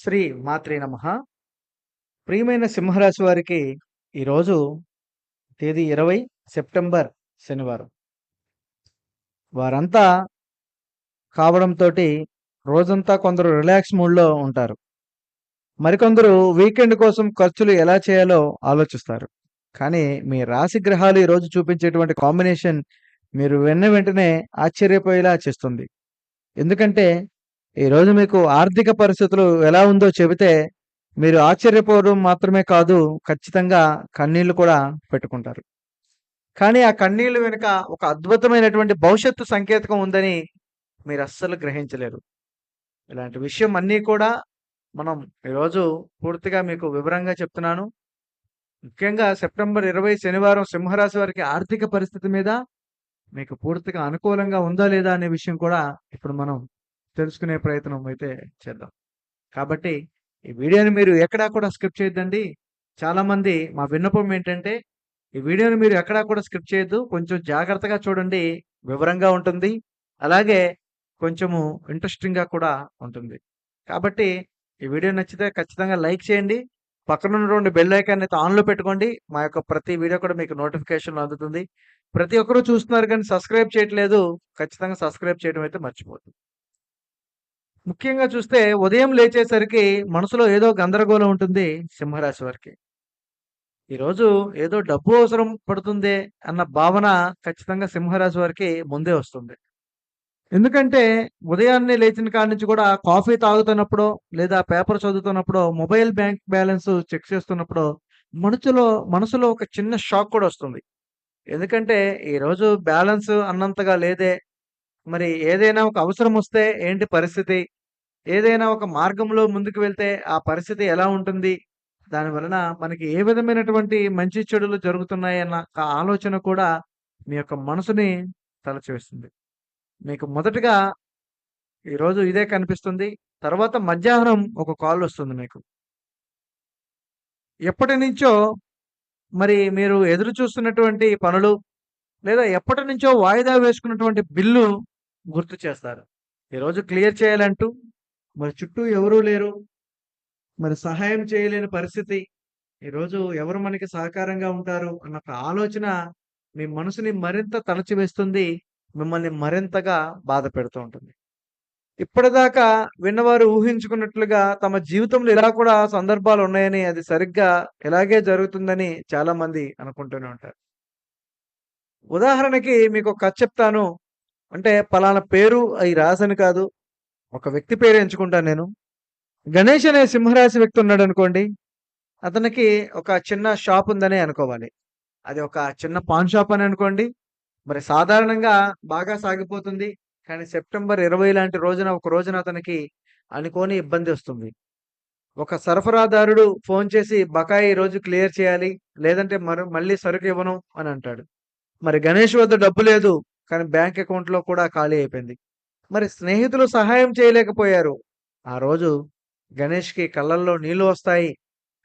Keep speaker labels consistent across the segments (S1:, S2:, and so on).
S1: శ్రీ మాత్రే నమ. ప్రియమైన సింహరాశి వారికి ఈరోజు తేదీ ఇరవై సెప్టెంబర్ శనివారం. వారంతా కావడంతో రోజంతా కొందరు రిలాక్స్ మూడ్లో ఉంటారు. మరికొందరు వీకెండ్ కోసం ఖర్చులు ఎలా చేయాలో ఆలోచిస్తారు. కానీ మీ రాశి గ్రహాలు ఈరోజు చూపించేటువంటి కాంబినేషన్ మీరు వెన్న వెంటనే ఆశ్చర్యపోయేలా చేస్తుంది. ఎందుకంటే ఈరోజు మీకు ఆర్థిక పరిస్థితులు ఎలా ఉందో చెబితే మీరు ఆశ్చర్యపోవడం మాత్రమే కాదు ఖచ్చితంగా కన్నీళ్ళు కూడా పెట్టుకుంటారు. కానీ ఆ కన్నీళ్ళు వెనుక ఒక అద్భుతమైనటువంటి భవిష్యత్తు సంకేతకం ఉందని మీరు అస్సలు గ్రహించలేరు. ఇలాంటి విషయం అన్నీ కూడా మనం ఈరోజు పూర్తిగా మీకు వివరంగా చెప్తున్నాను. ముఖ్యంగా సెప్టెంబర్ ఇరవై శనివారం సింహరాశి వారికి ఆర్థిక పరిస్థితి మీద మీకు పూర్తిగా అనుకూలంగా ఉందా లేదా అనే విషయం కూడా ఇప్పుడు మనం తెలుసుకునే ప్రయత్నం అయితే చేద్దాం. కాబట్టి ఈ వీడియోని మీరు ఎక్కడా కూడా స్కిప్ చేయొద్దండి. చాలామంది మా విన్నపం ఏంటంటే ఈ వీడియోని మీరు ఎక్కడా కూడా స్కిప్ చేయొద్దు. కొంచెం జాగ్రత్తగా చూడండి. వివరంగా ఉంటుంది. అలాగే కొంచెము ఇంట్రెస్టింగ్గా కూడా ఉంటుంది. కాబట్టి ఈ వీడియో నచ్చితే ఖచ్చితంగా లైక్ చేయండి. పక్కన ఉన్నటువంటి బెల్ ఐకాన్ అయితే ఆన్లో పెట్టుకోండి. మా యొక్క ప్రతి వీడియో కూడా మీకు నోటిఫికేషన్ అందుతుంది. ప్రతి ఒక్కరూ చూస్తున్నారు కానీ సబ్స్క్రైబ్ చేయట్లేదు. ఖచ్చితంగా సబ్స్క్రైబ్ చేయడం అయితే మర్చిపోతుంది ముఖ్యంగా చూస్తే ఉదయం లేచేసరికి మనసులో ఏదో గందరగోళం ఉంటుంది సింహరాశి వారికి. ఈరోజు ఏదో డబ్బు అవసరం పడుతుంది అన్న భావన ఖచ్చితంగా సింహరాశి వారికి ముందే వస్తుంది. ఎందుకంటే ఉదయాన్నే లేచిన కాడి నుంచి కూడా కాఫీ తాగుతున్నప్పుడు లేదా పేపర్ చదువుతున్నప్పుడు మొబైల్ బ్యాంక్ బ్యాలెన్స్ చెక్ చేస్తున్నప్పుడు మనసులో మనసులో ఒక చిన్న షాక్ కూడా వస్తుంది. ఎందుకంటే ఈరోజు బ్యాలెన్స్ అన్నంతగా లేదే. మరి ఏదైనా ఒక అవసరం వస్తే ఏంటి పరిస్థితి? ఏదైనా ఒక మార్గంలో ముందుకు వెళ్తే ఆ పరిస్థితి ఎలా ఉంటుంది? దాని వలన మనకి ఏ విధమైనటువంటి మంచి చెడులు జరుగుతున్నాయి అన్న ఆలోచన కూడా మీ యొక్క మనసుని తలచివేస్తుంది. మీకు మొదటగా ఈరోజు ఇదే కనిపిస్తుంది. తర్వాత మధ్యాహ్నం ఒక కాల్ వస్తుంది మీకు. ఎప్పటి నుంచో మరి మీరు ఎదురు చూస్తున్నటువంటి పనులు లేదా ఎప్పటి నుంచో వాయిదా వేసుకున్నటువంటి బిల్లు గుర్తు చేస్తారు. ఈరోజు క్లియర్ చేయాలంటూ మరి చుట్టూ ఎవరూ లేరు. మరి సహాయం చేయలేని పరిస్థితి. ఈరోజు ఎవరు మనకి సహకారంగా ఉంటారు అన్న ఒక ఆలోచన మీ మనసుని మరింత తలచివేస్తుంది. మిమ్మల్ని మరింతగా బాధ పెడుతూ ఉంటుంది. ఇప్పటిదాకా విన్నవారు ఊహించుకున్నట్లుగా తమ జీవితంలో ఇలా కూడా సందర్భాలు ఉన్నాయని అది సరిగ్గా ఇలాగే జరుగుతుందని చాలా మంది అనుకుంటూనే ఉంటారు. ఉదాహరణకి మీకు ఒక కథ చెప్తాను. అంటే పలానా పేరు అవి రాసని కాదు. ఒక వ్యక్తి పేరు ఎంచుకుంటాను నేను. గణేష్ అనే సింహరాశి వ్యక్తి ఉన్నాడు అనుకోండి అతనికి ఒక చిన్న షాప్ ఉందని అనుకోవాలి. అది ఒక చిన్న పాన్ షాప్ అని అనుకోండి మరి సాధారణంగా బాగా సాగిపోతుంది కానీ సెప్టెంబర్ ఇరవై లాంటి రోజున ఒక రోజున అతనికి అనుకోని ఇబ్బంది వస్తుంది. ఒక సరఫరాదారుడు ఫోన్ చేసి బకాయి రోజు క్లియర్ చేయాలి లేదంటే మరి మళ్ళీ సరుకు ఇవ్వను అని అంటాడు. మరి గణేష్ వద్ద డబ్బు లేదు కానీ బ్యాంక్ అకౌంట్లో కూడా ఖాళీ అయిపోయింది. మరి స్నేహితులు సహాయం చేయలేకపోయారు. ఆ రోజు గణేష్కి కళ్ళల్లో నీళ్ళు వస్తాయి.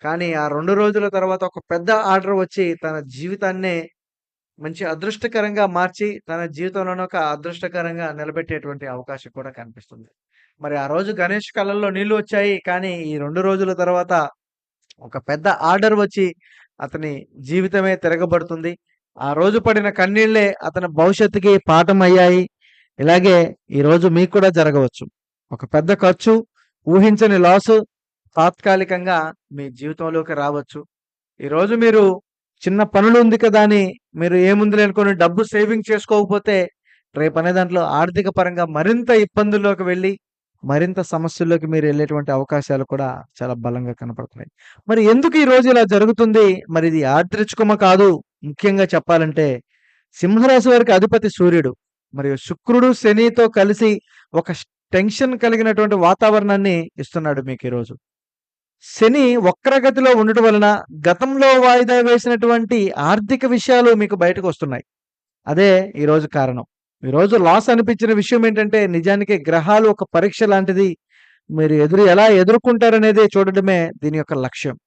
S1: కానీ ఆ రెండు రోజుల తర్వాత ఒక పెద్ద ఆర్డర్ వచ్చి తన జీవితాన్నే మంచి అదృష్టకరంగా మార్చి తన జీవితంలోనే ఒక అదృష్టకరంగా నిలబెట్టేటువంటి అవకాశం కూడా కనిపిస్తుంది. మరి ఆ రోజు గణేష్ కళ్ళల్లో నీళ్ళు వచ్చాయి. కానీ ఈ రెండు రోజుల తర్వాత ఒక పెద్ద ఆర్డర్ వచ్చి అతని జీవితమే తిరగబడుతుంది. ఆ రోజు పడిన కన్నీళ్ళే అతని భవిష్యత్తుకి పాఠం అయ్యాయి ఇలాగే ఈరోజు మీకు కూడా జరగవచ్చు. ఒక పెద్ద ఖర్చు ఊహించని లాసు తాత్కాలికంగా మీ జీవితంలోకి రావచ్చు. ఈరోజు మీరు చిన్న పనులు ఉంది కదా అని మీరు ఏముంది లేనుకొని డబ్బు సేవింగ్ చేసుకోకపోతే రేపు అనే దాంట్లో ఆర్థిక పరంగా మరింత ఇబ్బందుల్లోకి వెళ్ళి మరింత సమస్యల్లోకి మీరు వెళ్ళేటువంటి అవకాశాలు కూడా చాలా బలంగా కనపడుతున్నాయి. మరి ఎందుకు ఈ రోజు ఇలా జరుగుతుంది? మరి ఇది యాదృచ్ఛికమ కాదు? ముఖ్యంగా చెప్పాలంటే సింహరాశి వారికి అధిపతి సూర్యుడు. మరియు శుక్రుడు శనితో కలిసి ఒక టెన్షన్ కలిగినటువంటి వాతావరణాన్ని ఇస్తున్నాడు మీకు ఈరోజు. శని వక్రగతిలో ఉండటం వలన గతంలో వాయిదా వేసినటువంటి ఆర్థిక విషయాలు మీకు బయటకు వస్తున్నాయి. అదే ఈరోజు కారణం. ఈరోజు లాస్ అనిపించిన విషయం ఏంటంటే నిజానికి గ్రహాలు ఒక పరీక్ష లాంటిది మీరు ఎదురు ఎలా ఎదుర్కొంటారనేది చూడడమే దీని యొక్క లక్ష్యం.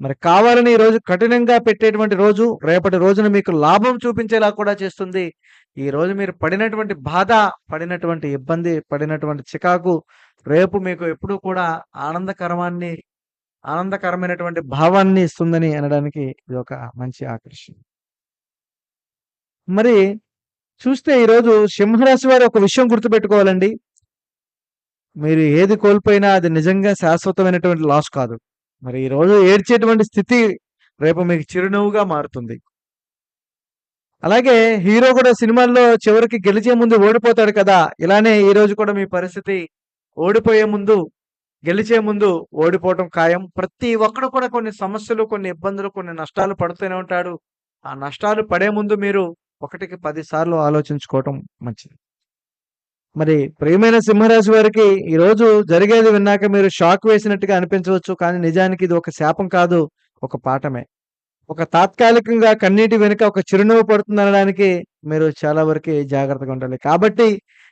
S1: మరి కావాలని ఈరోజు కఠినంగా పెట్టేటువంటి రోజు రేపటి రోజున మీకు లాభం చూపించేలా కూడా చేస్తుంది. ఈ రోజు మీరు పడినటువంటి బాధ, పడినటువంటి ఇబ్బంది, పడినటువంటి చికాకు రేపు మీకు ఎప్పుడూ కూడా ఆనందకరమాన్ని ఆనందకరమైనటువంటి భావాన్ని ఇస్తుందని అనడానికి ఇది ఒక మంచి ఆకర్షణ. మరి చూస్తే ఈరోజు సింహరాశి వారు ఒక విషయం గుర్తుపెట్టుకోవాలండి. మీరు ఏది కోల్పోయినా అది నిజంగా శాశ్వతమైనటువంటి లాస్ కాదు. మరి ఈరోజు ఏడ్చేటువంటి స్థితి రేపు మీకు చిరునవ్వుగా మారుతుంది. అలాగే హీరో కూడా సినిమాల్లో చివరికి గెలిచే ముందు ఓడిపోతాడు కదా! ఇలానే ఈ రోజు కూడా మీ పరిస్థితి ఓడిపోయే ముందు, గెలిచే ముందు ఓడిపోవటం ఖాయం. ప్రతి ఒక్కడు కూడా కొన్ని సమస్యలు, కొన్ని ఇబ్బందులు, కొన్ని నష్టాలు పడుతూనే ఉంటాడు. ఆ నష్టాలు పడే ముందు మీరు ఒకటికి పదిసార్లు ఆలోచించుకోవటం మంచిది. మరి ప్రియమైన సింహరాశి వారికి ఈరోజు జరిగేది విన్నాక మీరు షాక్ వేసినట్టుగా అనిపించవచ్చు. కానీ నిజానికి ఇది ఒక శాపం కాదు. ఒక పాఠమే. ఒక తాత్కాలికంగా కన్నీటి వెనుక ఒక చిరునవ్వు పడుతుందనడానికి మీరు చాలా వరకు జాగ్రత్తగా ఉండాలి. కాబట్టి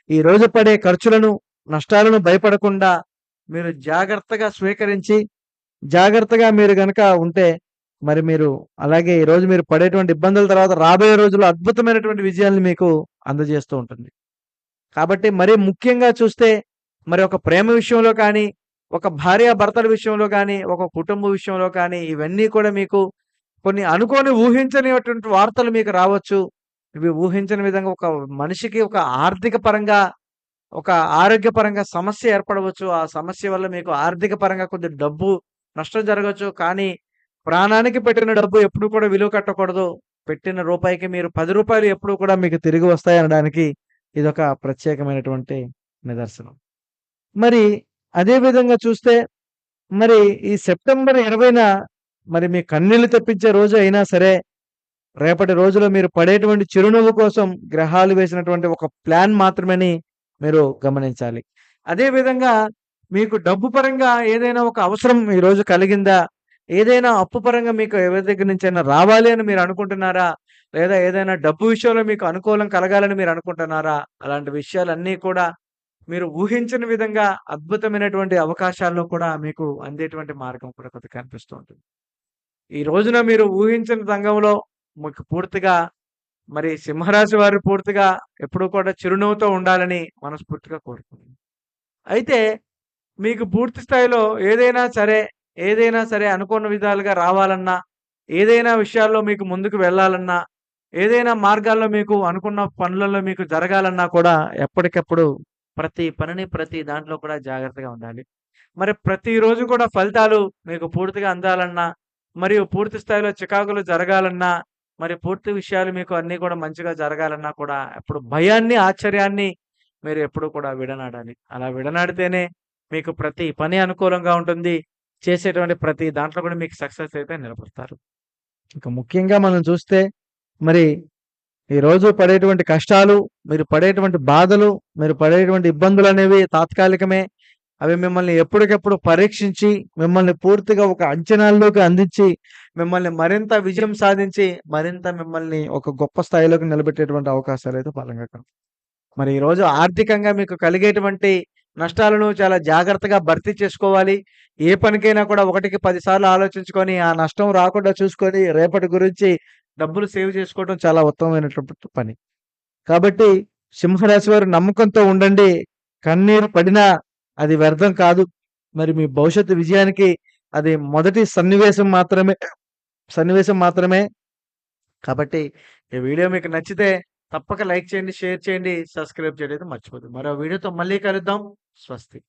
S1: ఈ రోజు పడే ఖర్చులను, నష్టాలను భయపడకుండా మీరు జాగ్రత్తగా స్వీకరించి, జాగ్రత్తగా మీరు గనక ఉంటే మరి మీరు అలాగే ఈరోజు మీరు పడేటువంటి ఇబ్బందుల తర్వాత రాబోయే రోజుల్లో అద్భుతమైనటువంటి విజయాలను మీకు అందజేస్తూ ఉంటుంది. కాబట్టి మరీ ముఖ్యంగా చూస్తే మరి ఒక ప్రేమ విషయంలో కానీ, ఒక భార్యాభర్తల విషయంలో కానీ ఒక కుటుంబ విషయంలో కానీ ఇవన్నీ కూడా మీకు కొన్ని అనుకోని ఊహించనిటువంటి వార్తలు మీకు రావచ్చు. ఇవి ఊహించని విధంగా ఒక మనిషికి ఒక ఆర్థిక పరంగా, ఒక ఆరోగ్యపరంగా సమస్య ఏర్పడవచ్చు. ఆ సమస్య వల్ల మీకు ఆర్థిక పరంగా కొద్ది డబ్బు నష్టం జరగవచ్చు కానీ ప్రాణానికి పెట్టిన డబ్బు ఎప్పుడు కూడా విలువ కట్టకూడదు. పెట్టిన రూపాయికి మీరు పది రూపాయలు ఎప్పుడు కూడా మీకు తిరిగి వస్తాయి అనడానికి ఇది ఇదొక ప్రత్యేకమైనటువంటి నిదర్శనం. మరి అదే విధంగా చూస్తే మరి ఈ సెప్టెంబర్ 20న మరి మీ కన్నీళ్ళు తెప్పించే రోజు అయినా సరే, రేపటి రోజులో మీరు పడేటువంటి చిరునవ్వు కోసం గ్రహాలు వేసినటువంటి ఒక ప్లాన్ మాత్రమని మీరు గమనించాలి. అదేవిధంగా మీకు డబ్బు పరంగా ఏదైనా ఒక అవసరం ఈరోజు కలిగిందా? ఏదైనా అప్పు పరంగా మీకు ఎవరి దగ్గర నుంచైనా రావాలి అని మీరు అనుకుంటున్నారా? లేదా ఏదైనా డబ్బు విషయంలో మీకు అనుకూలం కలగాలని మీరు అనుకుంటున్నారా? అలాంటి విషయాలన్నీ కూడా మీరు ఊహించిన విధంగా అద్భుతమైనటువంటి అవకాశాల్లో కూడా మీకు అందేటువంటి మార్గం కూడా కొద్దిగా కనిపిస్తూ ఉంటుంది. ఈ రోజున మీరు ఊహించిన రంగంలో మీకు పూర్తిగా మరి సింహరాశి వారు పూర్తిగా ఎప్పుడూ కూడా చిరునవ్వుతో ఉండాలని మనస్ఫూర్తిగా కోరుకుంటున్నాను. అయితే మీకు పూర్తి స్థాయిలో ఏదైనా సరే, ఏదైనా సరే అనుకున్న విధాలుగా రావాలన్నా, ఏదైనా విషయాల్లో మీకు ముందుకు వెళ్ళాలన్నా, ఏదైనా మార్గాల్లో మీకు అనుకున్న పనులలో మీకు జరగాలన్నా కూడా ఎప్పటికప్పుడు ప్రతి పనిని, ప్రతి దాంట్లో కూడా జాగ్రత్తగా ఉండాలి. మరి ప్రతిరోజు కూడా ఫలితాలు మీకు పూర్తిగా అందాలన్నా, మరియు పూర్తి స్థాయిలో చికాకులు జరగాలన్నా, మరి పూర్తి విషయాలు మీకు అన్నీ కూడా మంచిగా జరగాలన్నా కూడా ఎప్పుడు భయాన్ని, ఆశ్చర్యాన్ని మీరు ఎప్పుడూ కూడా విడనాడాలి. అలా విడనాడితేనే మీకు ప్రతి పని అనుకూలంగా ఉంటుంది. చేసేటువంటి ప్రతి దాంట్లో కూడా మీకు సక్సెస్ అయితే నిలబడతారు. ఇంకా ముఖ్యంగా మనం చూస్తే మరి ఈరోజు పడేటువంటి కష్టాలు, మీరు పడేటువంటి బాధలు, మీరు పడేటువంటి ఇబ్బందులనేవి తాత్కాలికమే. అవి మిమ్మల్ని ఎప్పటికప్పుడు పరీక్షించి, మిమ్మల్ని పూర్తిగా ఒక అంచనాల్లోకి అందించి, మిమ్మల్ని మరింత విజయం సాధించి, మరింత మిమ్మల్ని ఒక గొప్ప స్థాయిలోకి నిలబెట్టేటువంటి అవకాశాలు అయితే బలంగా మరి ఈరోజు ఆర్థికంగా మీకు కలిగేటువంటి నష్టాలను చాలా జాగ్రత్తగా భర్తీ చేసుకోవాలి. ఏ పనికైనా కూడా ఒకటికి పదిసార్లు ఆలోచించుకొని, ఆ నష్టం రాకుండా చూసుకొని, రేపటి గురించి డబ్బులు సేవ్ చేసుకోవడం చాలా ఉత్తమమైనటువంటి పని. కాబట్టి సింహరాశి వారు నమ్మకంతో ఉండండి. కన్నీరు పడినా అది వ్యర్థం కాదు. మరి మీ భవిష్యత్తు విజయానికి అది మొదటి సన్నివేశం మాత్రమే సన్నివేశం మాత్రమే. కాబట్టి ఈ వీడియో మీకు నచ్చితే తప్పక లైక్ చేయండి, షేర్ చేయండి, సబ్స్క్రైబ్ చేయడం మర్చిపోతుంది మరో వీడియోతో మళ్ళీ కలుద్దాం. స్వస్తి.